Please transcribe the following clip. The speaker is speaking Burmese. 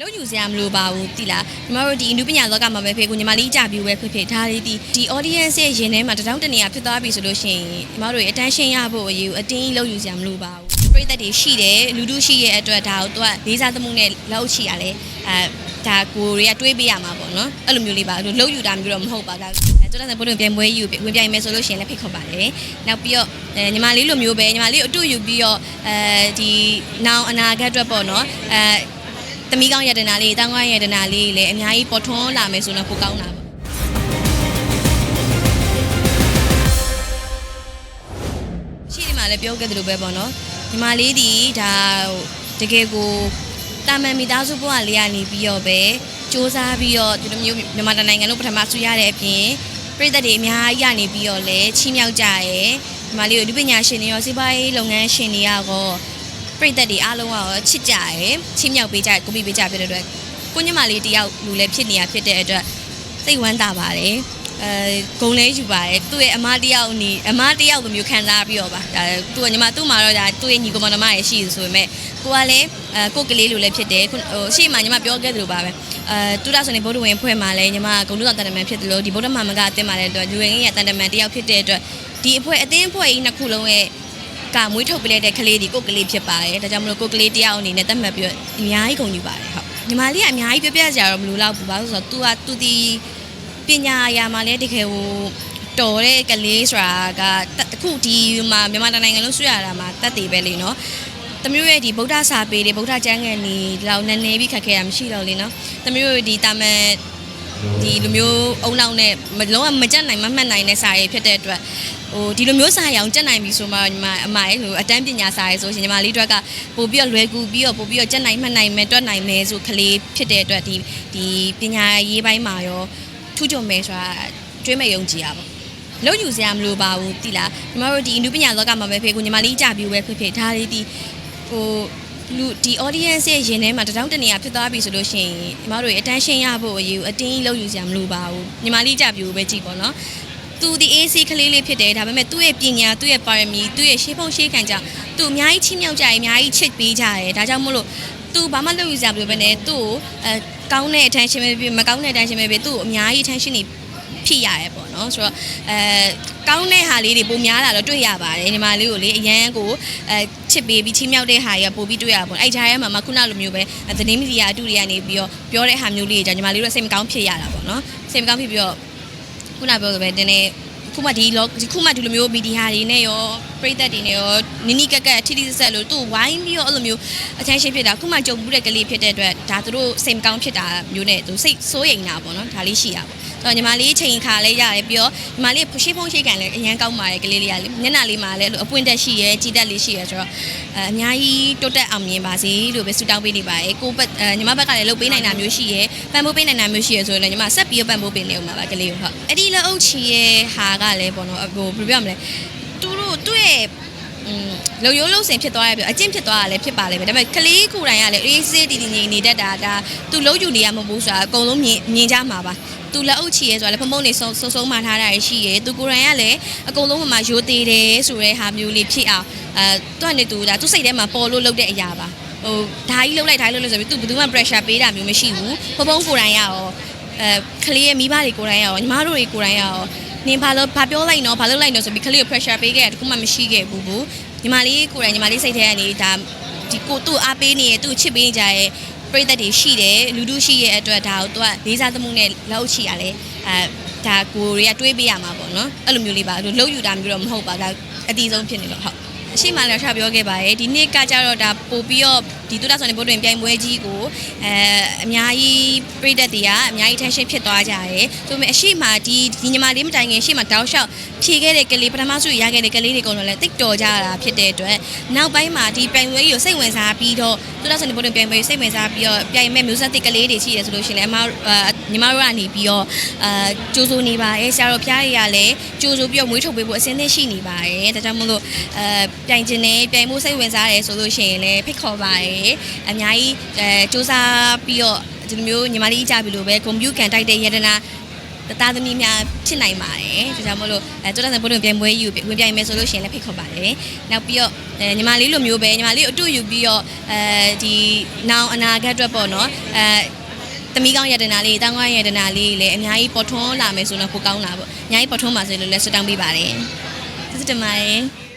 လုံးယူစရာမလိုပါဘူးတိလားညီမတို့ဒီအနုပညာလောကမှာပဲဖြစ်ကိုညီမလေးကြပြူပဲဖြစ်ဖြစ်ဒါလေးဒီဒီ audience ရဲ့ရင်ထဲမှာတထောင်တနေရဖြစ်သွားပြီဆိုလို့ရှိရင်ညီမတို့ရဲ့ attention ရဖို့အရေးအတင်းကြီးလုံးယူစရာမလိုပါဘူးပရိသတ်တွေရှိတယ်လူလူရှိရဲ့အတွက်ဒါကိုသူကလေးစားသမှုနဲ့လောက်ချီရလဲအဲဒါကိုတွေကတွေးပေးရမှာပေါ့နော်အဲ့လိုမျိုးလေးပါအဲ့လိုလုံးယူတာမျိုးတော့မဟုတ်ပါဘူးအဲတော်တော်ဆန်ဘုရင်ပြန်ပွဲယူဝင်ပြိုင်မယ်ဆိုလို့ရှိရင်လည်းဖိတ်ခေါ်ပါတယ်နောက်ပြီးတော့အဲညီမလေးလိုမျိုးပဲညီမလေးကိုအတူယူပြီးတော့အဲဒီနောင်အနာဂတ်အတွက်ပေါ့နော်အဲ သမီးကောင်းရတနာလေးတောင်းကောင်းရတနာလေးလည်းအများကြီးပေါ်ထွန်းလာမယ်ဆိုတော့ပိုကောင်းတာပေါ့ရှိဒီမှာလည်းပြောခဲ့သလိုပဲပေါ့နော်ညီမလေးဒီဒါတကယ်ကိုတာမန်မိသားစုဘဝလေးကနေပြီးတော့ပဲစူးစမ်းပြီးတော့ဒီလိုမျိုးမြန်မာတိုင်းနိုင်ငံလို့ပထမဆူရတဲ့အပြင်ပြည်သက်တွေအများကြီးရနေပြီးတော့လည်းချီးမြှောက်ကြရဲညီမလေးကိုဒီပညာရှင်တွေရောစီးပွားရေးလုပ်ငန်းရှင်တွေရော ပရိသတ်တွေအားလုံးကရောချစ်ကြရယ်ချင်းမြောက်ပေးကြရယ်ကိုပြပေးကြဖြစ်တဲ့အတွက်ကိုညမလေးတယောက်လူလည်းဖြစ်နေရဖြစ်တဲ့အတွက်စိတ်ဝမ်းသာပါတယ်အဲဂုံလဲယူပါတယ်သူ့ရဲ့အမတယောက်နီအမတယောက်လိုမျိုးခံစားပြီးတော့ပါဒါသူကညီမသူ့မှာတော့ဒါသူ့ရဲ့ညီကောင်မတော်မရဲ့ရှိတယ်ဆိုပေမဲ့ကိုကလည်းအဲကိုကလေးလိုလည်းဖြစ်တယ်ခုဟိုရှေ့မှာညီမပြောခဲ့သလိုပါပဲအဲတူတာဆိုနေဗုဒ္ဓဝင်ဖွဲ့မှာလည်းညီမဂုံလူတော်တန်တမန်ဖြစ်တယ်လို့ဒီဗုဒ္ဓမာမကအတင်းမှာလည်းအတွက်လူဝင်ကြီးရတန်တမန်တယောက်ဖြစ်တဲ့အတွက်ဒီအဖွဲအတင်းဖွဲ့ကြီးနှစ်ခုလုံးရဲ့ ကမွေးထုတ်ပေးလိုက်တဲ့ကလေးဒီကိုကလေးဖြစ်ပါတယ်ဒါကြောင့်မလို့ကိုကလေးတယောက်အနေနဲ့တတ်မှတ်ပြီးတော့အများကြီးဂုဏ်ယူပါတယ်ဟုတ်ညီမလေးကအများကြီးပြပြကြရတော့မလို့တော့ဘူးဘာလို့ဆိုတော့ तू က तू ဒီပညာအရာမှာလည်းတကယ်ဟိုတော်တဲ့ကလေးဆိုတာကတအခုဒီမှာမြန်မာတိုင်းနိုင်ငံလုံးဆွရတာမှာတတ်တည်ပဲလေနော်တမျိုးရဲ့ဒီဗုဒ္ဓစာပေတွေဗုဒ္ဓကျမ်းဂန်တွေဒီလောက်နည်းနည်းပြီးခက်ခဲတာမရှိတော့လေနော်တမျိုးရဲ့ဒီတာမန် ဒီလိုမျိုးအုံနောက်နဲ့မလုံးဝမကြက်နိုင်မမှတ်နိုင်တဲ့စာရေးဖြစ်တဲ့အတွက်ဟိုဒီလိုမျိုးစာရအောင်ကြက်နိုင်ပြီဆိုမှညီမအမရဲ့ဟိုအတန်းပညာစာရေးဆိုရှင်ညီမလေးတို့ကပို့ပြီးတော့လွယ်ကူပြီးတော့ပို့ပြီးတော့ကြက်နိုင်မှတ်နိုင်မယ်တွက်နိုင်မယ်ဆိုကလေးဖြစ်တဲ့အတွက်ဒီဒီပညာရေးပိုင်းမှာရောထူးချွန်မယ်ဆိုတာတွေးမဲ့ယုံကြည်ရပါလုံးယူစရာမလိုပါဘူးတိလားညီမတို့ဒီအနုပညာလောကမှာပဲဖြစ်ကိုညီမလေးကြပြူပဲဖြစ်ဖြစ်ဒါလေးဒီဟို လူဒီ audience ရဲ့ရင်ထဲမှာတထောင်တနေရဖြစ်သွားပြီဆိုလို့ရှိရင်ညီမတို့ရဲ့ attention ရဖို့အရေးအတင်းကြီးလုံးယူစရာမလိုပါဘူးညီမလေးကြပြူပဲကြည့်ပေါ့နော်သူဒီ AC ကလေးလေးဖြစ်တယ်ဒါပေမဲ့သူ့ရဲ့ပညာသူ့ရဲ့ပါရမီသူ့ရဲ့ရှေးဖုံရှေးခံကြောင့်သူအများကြီးချင်းမြောက်ကြရအများကြီးချစ်ပေးကြရတယ်ဒါကြောင့်မို့လို့သူဘာမှလုပ်ယူစရာမလိုဘဲနဲ့သူ့ကိုအဲကောင်းတဲ့ attention ပဲဖြစ်မကောင်းတဲ့ attention ပဲဖြစ်သူ့ကိုအများကြီး attention တွေ ဖြစ်ရရဲပေါ့နော်ဆိုတော့အဲကောင်းတဲ့ဟာလေးတွေပိုများလာတော့တွေ့ရပါတယ်ညီမလေးကိုလေအရန်ကိုအဲချစ်ပေးပြီးချင်းမြောက်တဲ့ဟာကြီးကပိုပြီးတွေ့ရပါပေါ့အဲ့ကြားထဲမှာမခုနလိုမျိုးပဲသတင်းမီဒီယာအတူတွေကနေပြီးတော့ပြောတဲ့ဟာမျိုးလေးတွေじゃညီမလေးတို့စိတ်မကောင်းဖြစ်ရတာပေါ့နော်စိတ်မကောင်းဖြစ်ပြီးတော့ခုနပြောဆိုပဲတင်းနေခုမှဒီလောဒီခုမှဒီလိုမျိုးမီဒီယာတွေနဲ့ရောပရိသတ်တွေနဲ့ရောနိနိကက်ကက်ထိထိဆက်ဆက်လို့သူ့ဝိုင်းပြီးတော့အဲ့လိုမျိုး attention ဖြစ်တာခုမှကြုံမှုတဲ့ကလေးဖြစ်တဲ့အတွက်ဒါသူတို့စိတ်မကောင်းဖြစ်တာမျိုးနဲ့သူစိတ်စိုးရိမ်တာပေါ့နော်ဒါလေးရှိတာပေါ့ဆို တော့ညီမလေးချိန်ခါလေးရတယ်ပြီးတော့ညီမလေးရှိဖုံးရှိကန်လည်းအရန်ကောင်းပါတယ်ကလေးလေးကလေမျက်နှာလေးမှာလည်းအဲ့လိုအပွင့်တက်ရှိရဲကြည်တက်လေးရှိရဲဆိုတော့အဲအများကြီးတိုးတက်အောင်မြင်ပါစေလို့ပဲဆုတောင်းပေးနေပါတယ်ကိုဘက်အဲညီမဘက်ကလည်းလုပ်ပေးနိုင်တာမျိုးရှိရဲပံ့ပိုးပေးနိုင်တာမျိုးရှိရဲဆိုရင်လည်းညီမဆက်ပြီးတော့ပံ့ပိုးပေးနေအောင်ပါပါကလေးကိုဟုတ်အဲ့ဒီလက်အုပ်ချီရဲ့ဟာကလည်းပေါ့နော်ဟိုဘယ်လိုပြောမလဲသူတို့သူ့ရဲ့อืม လုံရိုးလုံစင်ဖြစ်သွားရပြီအကျင့်ဖြစ်သွားတာလည်းဖြစ်ပါလိမ့်မယ်ဒါပေမဲ့ကလေးကိုယ်တိုင်ကလည်းအေးစေးတည်တည်ငြိမ်နေတတ်တာဒါသူလုံးယူနေရမဟုတ်ဘူးဆိုတာအကုန်လုံးမြင်မြင်ကြမှာပါသူလက်အုပ်ချီရဲဆိုတာလည်းဖုံဖုံနေဆုံဆုံဆုံးမှထားတာရှိရဲသူကိုယ်တိုင်ကလည်းအကုန်လုံးမှာရိုးသေးတယ်ဆိုတဲ့ဟာမျိုးလေးဖြစ်အောင်အဲသူကနေသူဒါသူစိတ်ထဲမှာပေါ်လို့လုပ်တဲ့အရာပါဟိုဓာကြီးလှုပ်လိုက်ဓာကြီးလှုပ်လို့ဆိုပြီးသူဘယ်သူမှ pressure ပေးတာမျိုးမရှိဘူးဖုံဖုံကိုယ်တိုင်ကရောအဲကလေးရဲ့မိဘတွေကိုယ်တိုင်ကရောညီမတို့တွေကိုယ်တိုင်ကရော နင်ဘာလို့ဘာပြောလိုက်နော်ဘာလုပ်လိုက်နော်ဆိုပြီးကလေးကို pressure ပေးခဲ့တာတခုမှမရှိခဲ့ဘူးဘူးညီမလေးကိုယ်တိုင်ညီမလေးစိတ်ထဲကနေဒါဒီကိုသူ့အားပေးနေရသူ့ချစ်ပေးနေကြရဲ့ပရိသတ်တွေရှိတယ်လူတို့ရှိရဲ့အတွက်ဒါကိုသူကလေးစားသမှုနဲ့လောက်ချီရလဲအဲဒါကိုတွေကတွေးပေးရမှာပေါ့နော်အဲ့လိုမျိုးလေးပါအဲ့လိုလှုပ်ယူတာမျိုးတော့မဟုတ်ပါဒါအတီးဆုံးဖြစ်နေလို့ဟုတ် အရှိမလည်းထားပြောခဲ့ပါရဲ့ဒီနေ့ကကြတော့ဒါပို့ပြီးတော့ဒီတူတာဆိုနေဘုတ်တွင်ပြိုင်ပွဲကြီးကိုအဲအများကြီးပရိသတ်တွေကအများကြီး tension ဖြစ်သွားကြရဲဆိုပေမဲ့အရှိမဒီဒီညီမလေးမတိုင်ခင်အရှိမတောက်လျှောက်ဖြေခဲ့တဲ့ကလေးပထမဆုရခဲ့တဲ့ကလေးတွေကတော့လည်းတိတ်တော်ကြတာဖြစ်တဲ့အတွက်နောက်ပိုင်းမှာဒီပြိုင်ပွဲကြီးကိုစိတ်ဝင်စားပြီးတော့တူတာဆိုနေဘုတ်တွင်ပြိုင်ပွဲစိတ်ဝင်စားပြီးတော့ပြိုင်မဲ့မျိုးဆက်သစ်ကလေးတွေရှိတယ်ဆိုလို့ရှိရင်လည်းအမ ညီမတို့ကနေပြီးတော့အာကြိုးစိုးနေပါရဲ့ဆရာတော်ဖျားတွေကလည်းကြိုးစိုးပြီးတော့မွေးထုတ်ပေးဖို့အစင်းသင့်ရှိနေပါရဲ့ဒါကြောင့်မို့လို့အဲပြိုင်ခြင်းနဲ့ပြိုင်မှုစိတ်ဝင်စားတယ်ဆိုလို့ရှိရင်လည်းဖိတ်ခေါ်ပါရဲ့အများကြီးအဲစူးစမ်းပြီးတော့ဒီလိုမျိုးညီမလေးကြပြီလို့ပဲကွန်ပျူတာတိုက်တဲ့ယတနာတသားသမီးများဖြစ်နိုင်ပါတယ်ဒါကြောင့်မလို့အဲကျောင်းသားဘုရင်ပြိုင်ပွဲယူဝင်ပြိုင်မယ်ဆိုလို့ရှိရင်လည်းဖိတ်ခေါ်ပါတယ်နောက်ပြီးတော့အဲညီမလေးလိုမျိုးပဲညီမလေးကိုအတူယူပြီးတော့အဲဒီနောင်အနာဂတ်အတွက်ပေါ့နော်အဲ သမီးကောင်းရတနာလေးတောင်းကောင်းရတနာလေးလည်းအများကြီးပေါ်ထွန်းလာမယ်ဆိုတော့ပိုကောင်းလာပေါ့အများကြီးပေါ်ထွန်းပါစေလို့လည်းဆုတောင်းပေးပါတယ်ကျေးဇူးတင်ပါတယ်